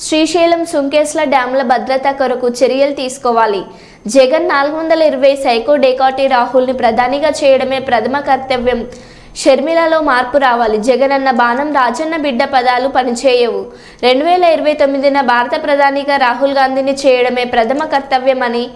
శ్రీశైలం సుంకేస్ల డ్యాంల భద్రత కొరకు చర్యలు తీసుకోవాలి. జగన్ నాలుగు వందల ఇరవై సైకో డేకాటి రాహుల్ని ప్రధానిగా చేయడమే ప్రథమ కర్తవ్యం. షర్మిలలో మార్పు రావాలి. జగన్ అన్న బాణం రాజన్న బిడ్డ పదాలు పనిచేయవు. రెండు వేల ఇరవై తొమ్మిదిన భారత ప్రధానిగా రాహుల్ గాంధీని చేయడమే ప్రథమ కర్తవ్యమని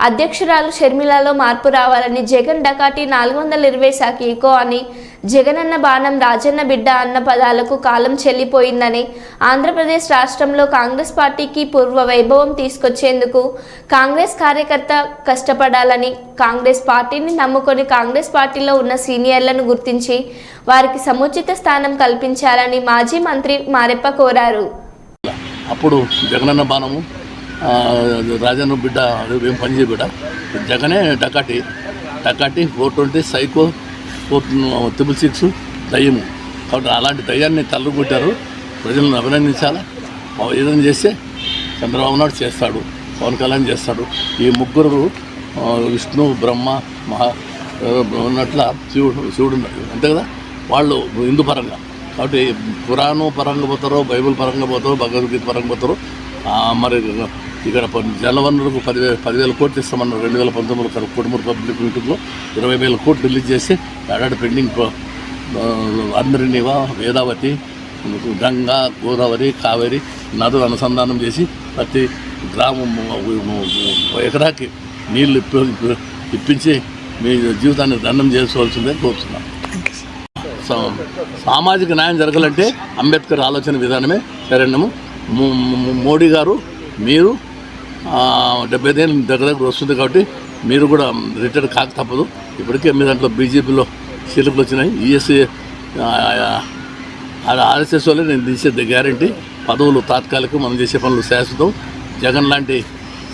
అధ్యక్షురాలు షర్మిలలో మార్పు రావాలని జగన్ డకాటి నాలుగు వందల ఇరవై సాకీకో అని జగనన్న బాణం రాజన్న బిడ్డ అన్న పదాలకు కాలం చెల్లిపోయిందని ఆంధ్రప్రదేశ్ రాష్ట్రంలో కాంగ్రెస్ పార్టీకి పూర్వ వైభవం తీసుకొచ్చేందుకు కాంగ్రెస్ కార్యకర్త కష్టపడాలని కాంగ్రెస్ పార్టీని నమ్ముకొని కాంగ్రెస్ పార్టీలో ఉన్న సీనియర్లను గుర్తించి వారికి సముచిత స్థానం కల్పించాలని మాజీ మంత్రి మారెప్ప కోరారు. అప్పుడు జగనన్న బాణము రాజన్న బిడ్డ ఏం పని చేయబిడ్డ జగనే డకాటి డకాటి four twenty psycho four triple six దయ్యము. కాబట్టి అలాంటి దయ్యాన్ని తల్లుకొట్టారు ప్రజలను అభినందించాలా? ఏదైనా చేస్తే చంద్రబాబు నాయుడు చేస్తాడు. పవన్ కళ్యాణ్ చేస్తాడు. ఈ ముగ్గురు విష్ణు బ్రహ్మ మహా ఉన్నట్ల శివుడు శివుడు అంతే కదా? వాళ్ళు హిందూ పరంగా. కాబట్టి పురాణం పరంగా పోతారో బైబిల్ పరంగా పోతారో భగవద్గీత పరంగా పోతారో మరి ఇక్కడ ప- పదివే పదివేల పదివేల కోట్లు ఇస్తామన్నారు. రెండు వేల పంతొమ్మిదిలో కుటుంబ పబ్లిక్ మీటింగ్లో ఇరవై వేల కోట్లు రిలీజ్ చేసి ఏడాది పెండింగ్ ప- అందరినీవా వేదావతి గంగా గోదావరి కావేరి నదులు అనుసంధానం చేసి ప్రతి గ్రామం ఎకరాకి నీళ్ళు ఇప్పి ఇప్పించి మీ జీవితాన్ని దండం చేసుకోవాల్సిందే కోరుతున్నాను సామాజిక న్యాయం జరగాలంటే అంబేద్కర్ ఆలోచన విధానమే సరైనము. మోడీ గారు మీరు డెబ్బై ఐదు ఏళ్ళు దగ్గర దగ్గర వస్తుంది కాబట్టి మీరు కూడా రిటైర్ కాక తప్పదు. ఇప్పటికే మీ దాంట్లో బీజేపీలో సీలకులు వచ్చినాయి. ఈఎస్సీ ఆర్ఎస్ఎస్ వల్లే నేను తీసేది గ్యారంటీ. పదవులు తాత్కాలికం మనం చేసే పనులు శాశ్వతం. జగన్ లాంటి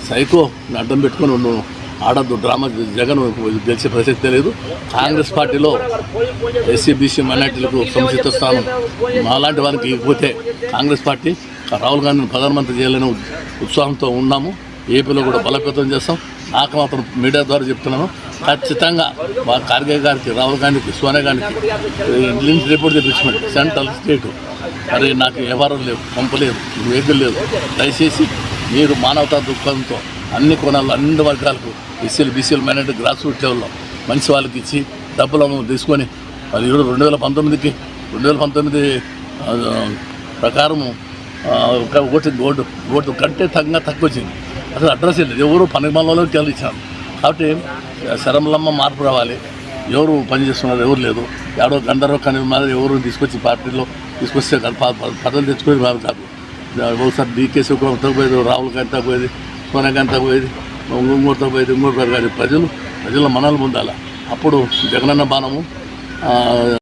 సైకో అడ్డం పెట్టుకొని నువ్వు ఆడద్దు డ్రామా జగన్ గెలిచే ప్రసక్తే లేదు. కాంగ్రెస్ పార్టీలో ఎస్సీ బీసీ మైనార్టీలకు సముచిత స్థానం మాలాంటి వారికి ఇకపోతే కాంగ్రెస్ పార్టీ రాహుల్ గాంధీని ప్రధానమంత్రి చేయాలని ఉత్సాహంతో ఉన్నాము. ఏపీలో కూడా బలోపేతం చేస్తాం. నాకు మాత్రం మీడియా ద్వారా చెప్తున్నాను. ఖచ్చితంగా మా ఖార్గే గారికి రాహుల్ గాంధీకి సోనియా గాంధీకి లింక్ రిపోర్ట్ తెప్పించమండి సెంట్రల్ స్టేట్. మరి నాకు వ్యవహారం లేవు పంపలేదు వెహికల్ లేదు. దయచేసి మీరు మానవతా దృక్పథంతో అన్ని కోణాల్లో అన్ని వర్గాలకు ఎస్సీలు బీసీలు మైనార్టీ గ్రాస్ రూట్ లెవెల్లో మంచి వాళ్ళకి ఇచ్చి డబ్బులను తీసుకొని అది ఇప్పుడు రెండు వేల పంతొమ్మిదికి రెండు వేల పంతొమ్మిది ప్రకారము ఆ, ఒక ఓటు ఓటు కంటే తగ్గ తక్కువ వచ్చింది అసలు అడ్రస్ లేదు ఎవరు పనిమాలలోకి వెళ్ళి కాబట్టి శరంలమ్మ మార్పు రావాలి. ఎవరు పని చేస్తున్నారు? ఎవరు లేదు. ఎవడో గంధర్వ కని మాదిరి ఎవరు తీసుకొచ్చి పార్టీలో తీసుకొస్తే పదవులు తెచ్చుకునేది కాదు. ఒకసారి డీకే శివకుమార్ పోయేది రాహుల్ గాంధీతో పోయేది సోనియా పోయేది ఇంకోటితో పోయేది ఇంకోటి గారి ప్రజలు ప్రజల మనలు పొందాలి. అప్పుడు జగనన్న బాణము